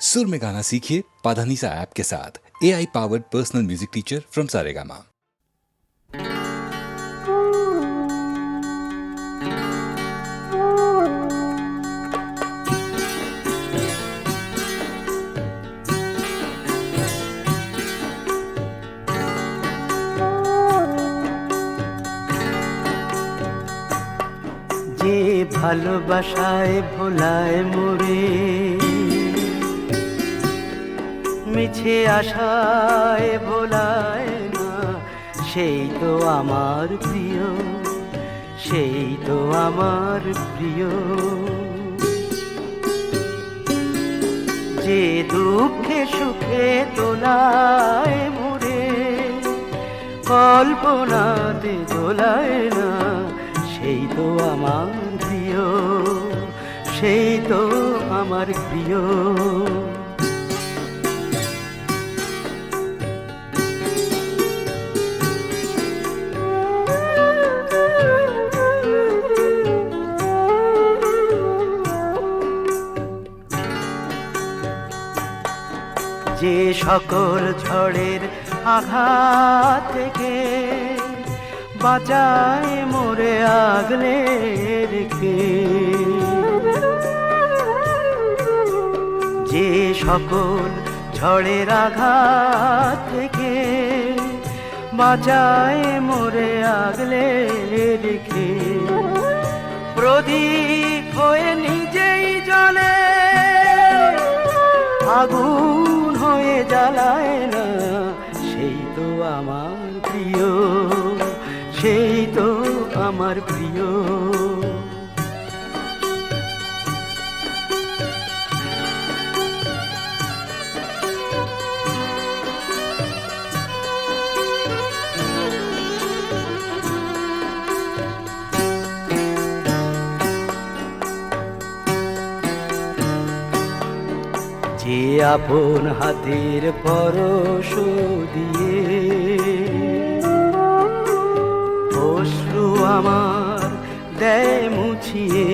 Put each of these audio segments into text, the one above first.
सुर में गाना सीखिए पाधानीसा ऐप के साथ A I powered personal music teacher from Saregama যে ভালোবাসায় ভোলায় মোরে মিছে আশায় ভোলায় না। সেই তো আমার প্রিয়, সেই তো আমার প্রিয়। যে দুঃখে সুখে তোলায় মোরে, কল্পনাতে দোলায় না। সেই তো আমার প্রিয়, সেই তো আমার প্রিয়। সকল ঝড়ের আঘাত থেকে বাঁচায় মোরে আগলে রেখে। যে সকল ঝড়ের আঘাত থেকে বাঁচায় মোরে আগলে রেখে। প্রদীপ হয়ে নিজেই জলে আগুন হয়ে জ্বালায় না সেই তো আমার প্রিয় সেই তো আমার প্রিয়। যে আপন হাতের পরশ দিয়ে অশ্রু আমার দেয় মুছিয়ে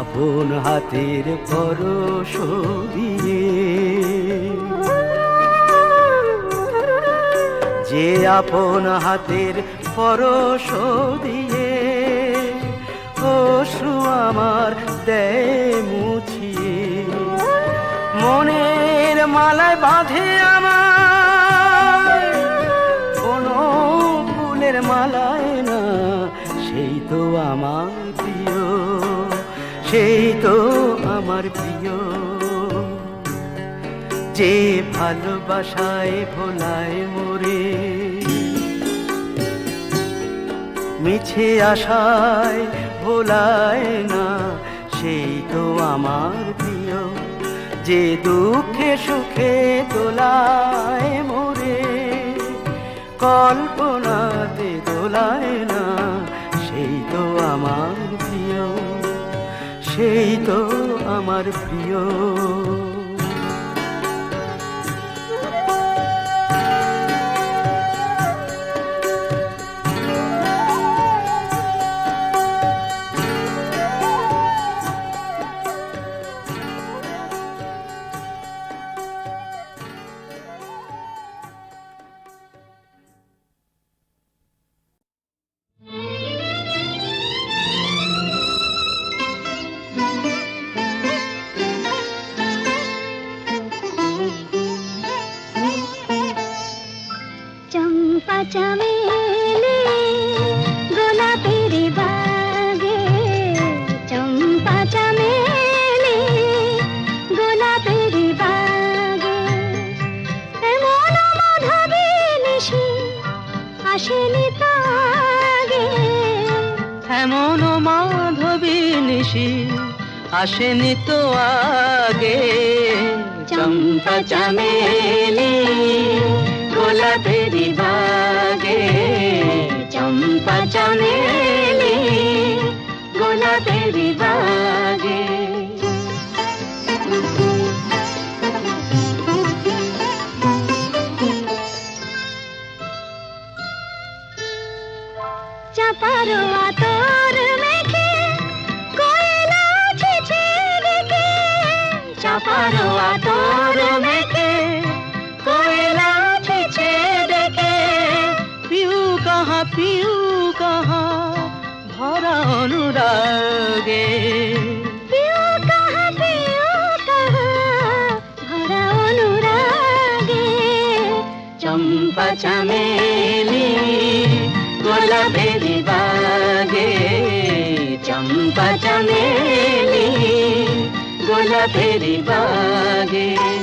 আপন হাতের পরশ দিয়ে। যে আপন হাতের পরশ দিয়ে অশ্রু আমার দেয় মুছিয়ে মনের মালায় বাঁধে আমার কোনো ফুলের মালায় না, সেই তো আমার প্রিয়, সেই তো আমার প্রিয়। যে ভালোবাসায় ভোলায় মোরে, মিছে আশায় ভোলায় না, সেই তো আমার যে দুঃখে সুখে দোলায় মোরে, কল্পনাতে দোলায় না, সেই তো আমার প্রিয়, সেই তো আমার প্রিয়। এমন মাধবী নিশি? আসেনি তো আগে চম্পা চামেলি গোলাপেরি বাগে। চম্পা চামেলি গোলাপেরি বাগে। अनुरागे। चंपा चमेली गोला बेली बागे। चंपा चमेली गोला बेली बागे।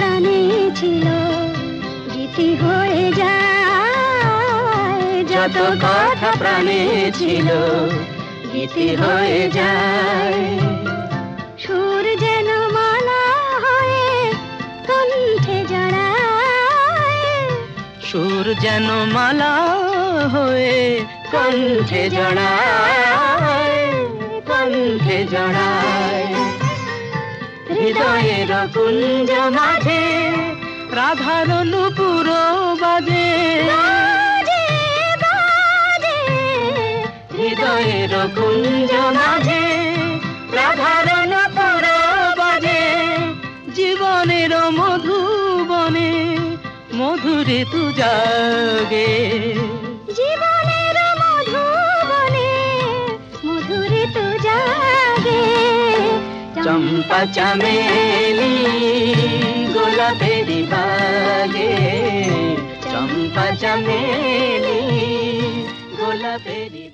প্রাণে ছিল গীতি হয়ে যায়, যত কথা প্রাণে ছিল গীতি হয়ে যায়। সুর যেন মালা হয়ে কণ্ঠে জড়ায়, সুর যেন মালা হয়ে কণ্ঠে জড়ায় কণ্ঠে জড়ায়। হৃদয়ের কুঞ্জ মাঝে রাধার নুপুর বাজে। হৃদয়ের কুঞ্জ মাঝে রাধার নুপুর বাজে জীবনের মধুবনে মধুরে তু জাগে। চম্পা চামেলি গোলাপেরি বাগে। চম্পা চামেলি গোলাপেরি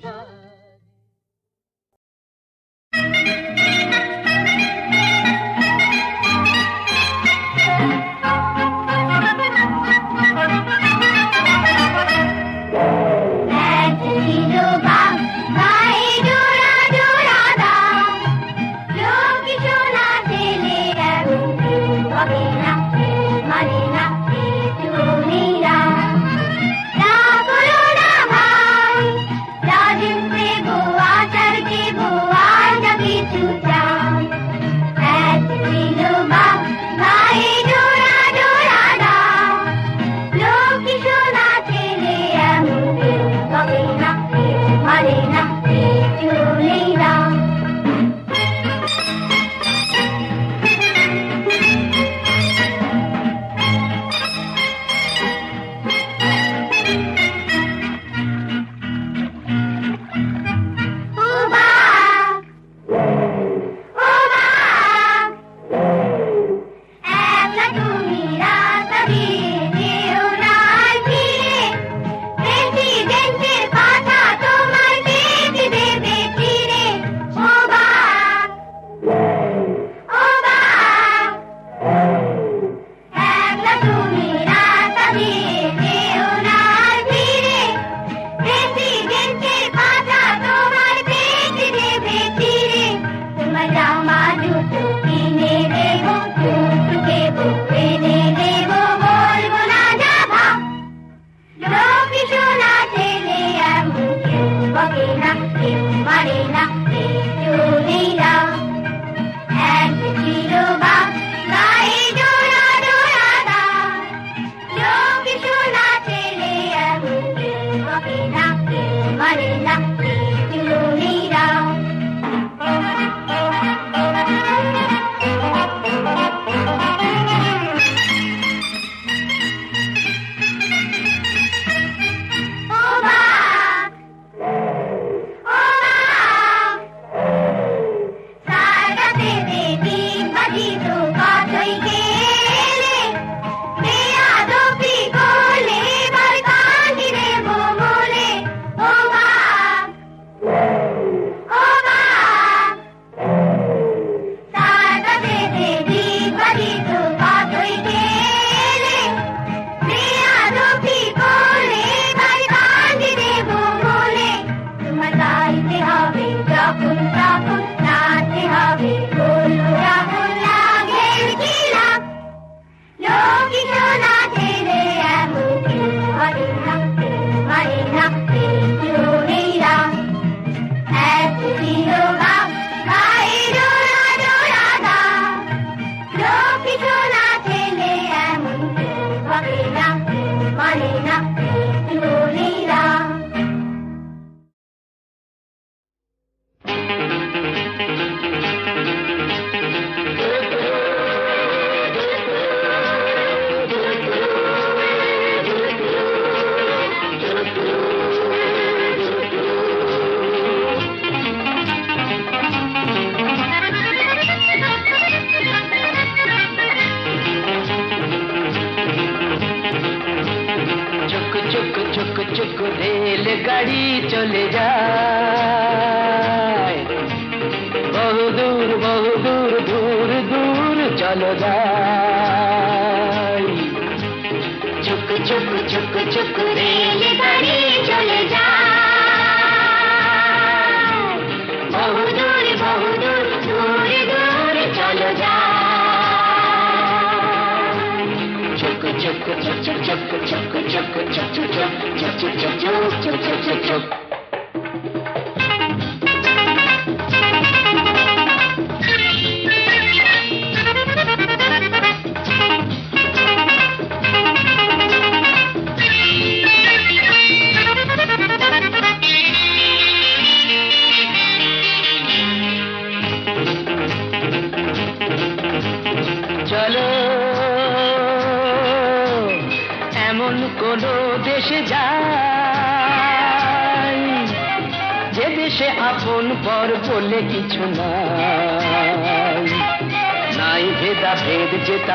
Punta, punta, punta.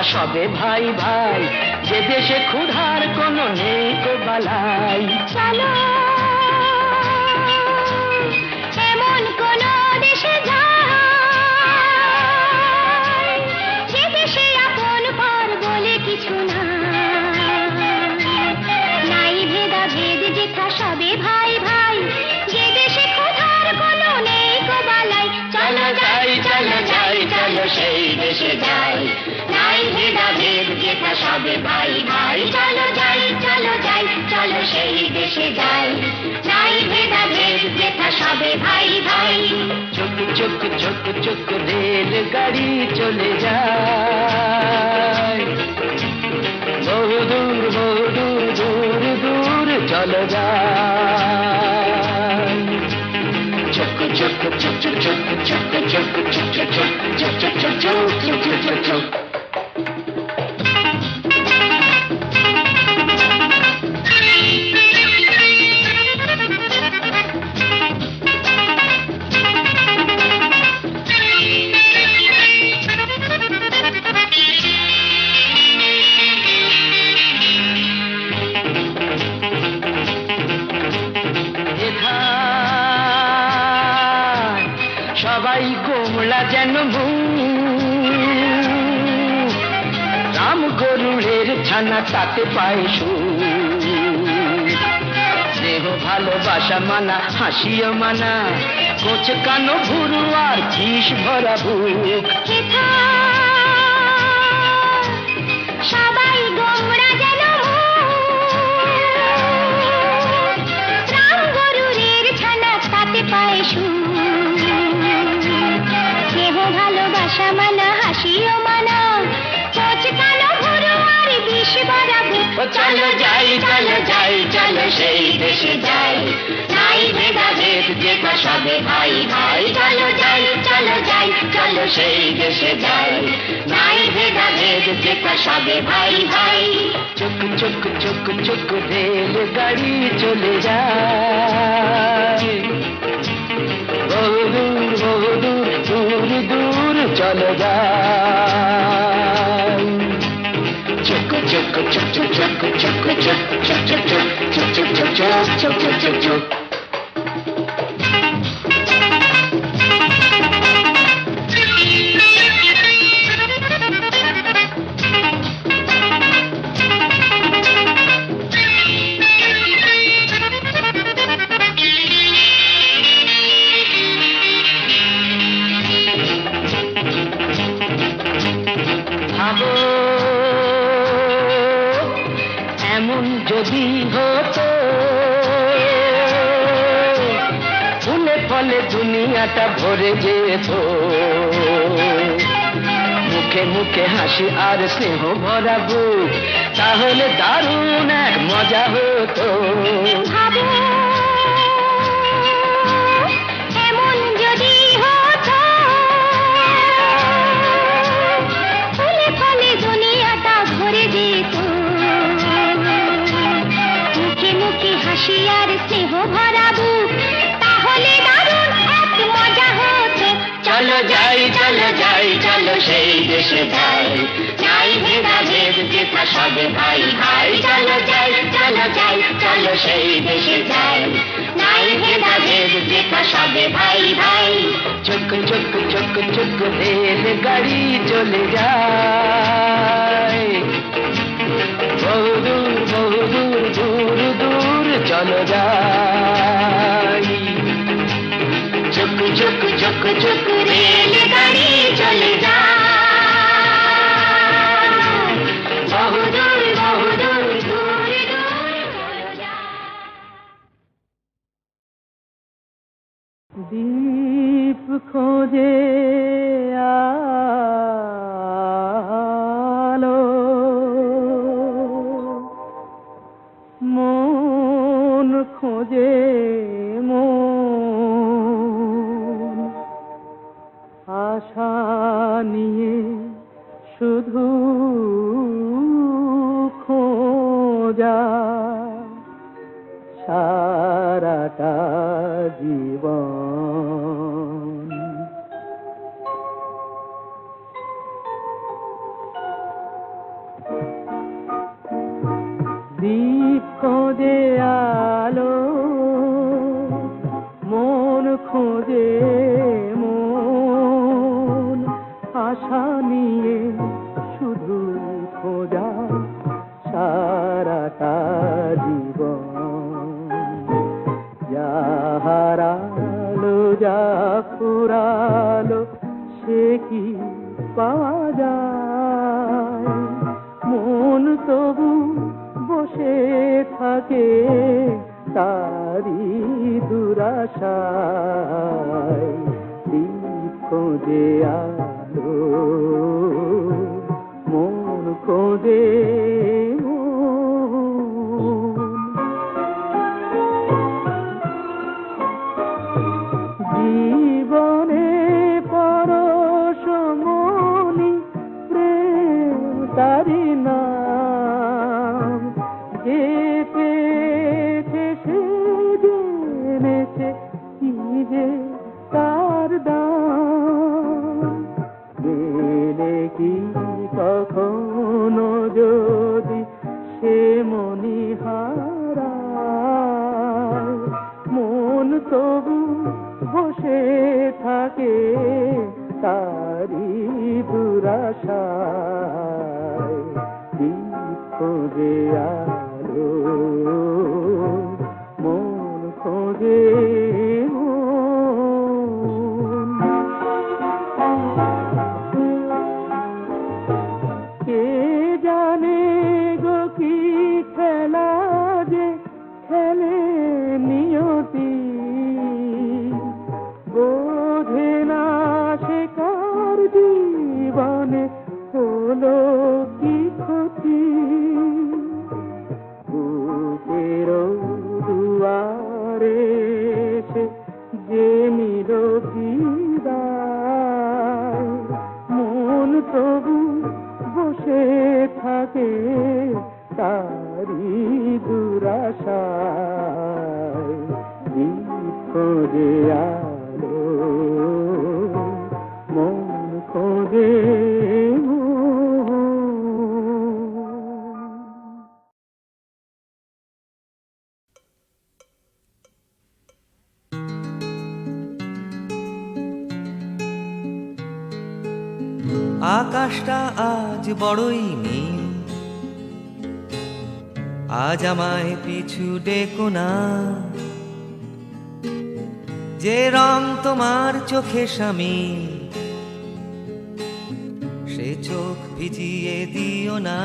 সবে ভাই ভাই যে দেশে ক্ষুধার কোনো নেই বালাই। চলো যেথা সবে ভাই ভাই চুক চুক চুক চুক রেল গাড়ি চলে যায় বহু দূর বহু দূর দূর দূর চলে যায় চুক চুক চুক চুক চুক চুক চুক চুক চুক চুক চুক চুক চুক গরুড়ের ছানা তাতে পায় স্নেহ ভালোবাসা মানা, হাসিও মানা, কোচ কানো ভুরু আর খিস ভরা হেথা সবাই গোমরা যেন তাতে ভালোবাসা মানা ও চলো যাই চলো যাই, চলো সেই দেশে যাই। নাই ভেদা ভেদ যেটা সবে ভাই। ভাই চলো যাই চলো যাই, চলো সেই দেশে যাই। নাই ভেদা ভেদ যেটা সবে ভাই। ভাই চুক চুক চুক চুক রেল গাড়ি চলে যায়। বহু দূর বহু দূর দূর দূর চলে যায়। chuk chuk chuk chuk chuk chuk chuk chuk chuk chuk chuk chuk chuk chuk chuk এমন যদি হতো, ফুলে ফলে দুনিয়াটা ভরে যেত। মুখে মুখে হাসি আর স্নেহ ভরা বুক, তাহলে দারুণ এক মজা হতো। আর স্নেহ ভরা বুক। তাহলে দারুণ এক মজা হতো চলো যাই চলো যাই চলো সেই দেশে যাই। নাই ভেদা ভেদ যেথা সবে ভাই ভাই। চলো যাই চলো যাই চলো সেই দেশে যাই। নাই ভেদা ভেদ সবে ভাই ভাই। চুক চুক চুক চুক রেল গাড়ি চলে যায়। বহুদূর বহুদূর দূর দূর। চলো যাই চুক চুক চুক চুক রেল গাড়ি চলে যায় মন तारी বড়ই নীল। আজ আমায় পিছু ডেকো না। যে রং তোমার চোখে সামিল সে চোখ ভিজিয়ে দিও না।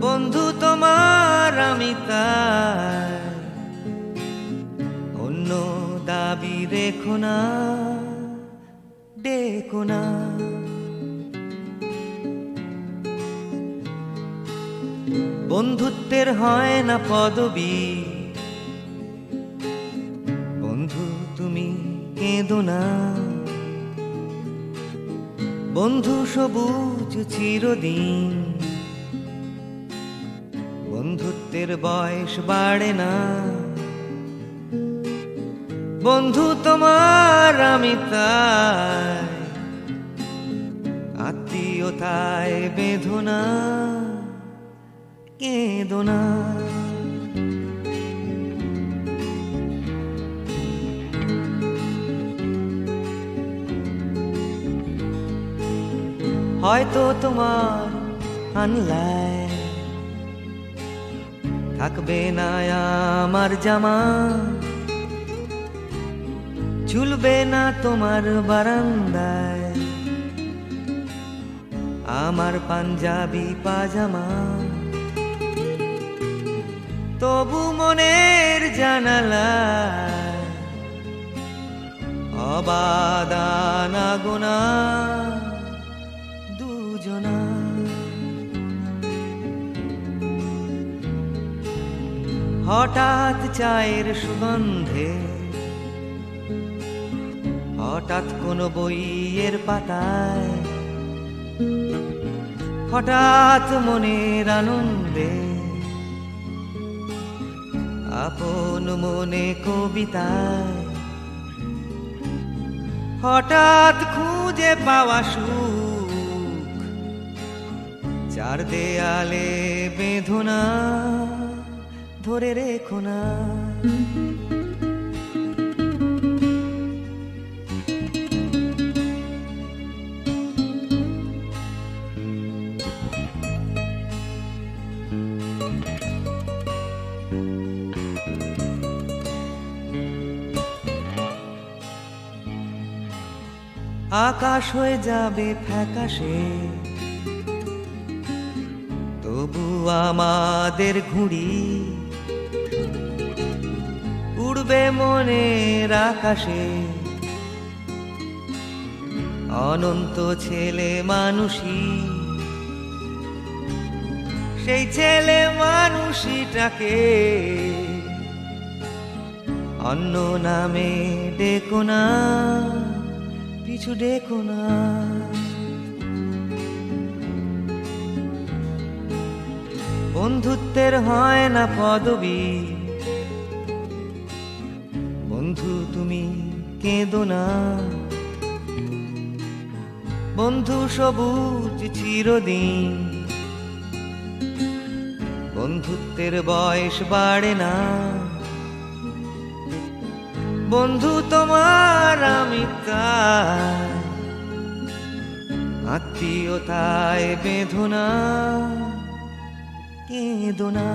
বন্ধু তোমার আমি অন্য দাবি রেখো না, ডেকো না। বন্ধুত্বের হয় না পদবী। বন্ধু, তুমি কেঁদো না। বন্ধু, সবুজ চিরদিন। বন্ধুত্বের বয়স বাড়ে না। বন্ধু, তোমার আমি তাই। আত্মীয়তায় বেদনা কেদনা হয়তো তোমার আনলায় থাকবে না আমার জামা, ঝুলবে না তোমার বারান্দায়। আমার পাঞ্জাবি পাজামা তবু মনের জানালা। অবাদানা গোনা দুজনা। হঠাৎ চায়ের সুগন্ধে, হঠাৎ কোনো বইয়ের পাতায়, হঠাৎ মনের আনন্দে আপন মনে কবিতায়। হঠাৎ খুঁজে পাওয়া সুখ চার দেয়ালে বেঁধনা ধরে রেখো না। আকাশ হয়ে যাবে ফ্যাকাশে। তবু আমাদের ঘুড়ি উড়বে মনের আকাশে। অনন্ত ছেলে মানুষই সেই ছেলে মানুষটাকে অন্য নামে ডেকো না। পিছু ডেকো না। বন্ধুত্বের হয় না পদবী। বন্ধু, তুমি কেঁদো না। বন্ধু, সবুজ চিরদিন। বন্ধুত্বের বয়স বাড়ে না। বন্ধু তোমার আমি তাই আত্মীয়তায় কেঁদো না।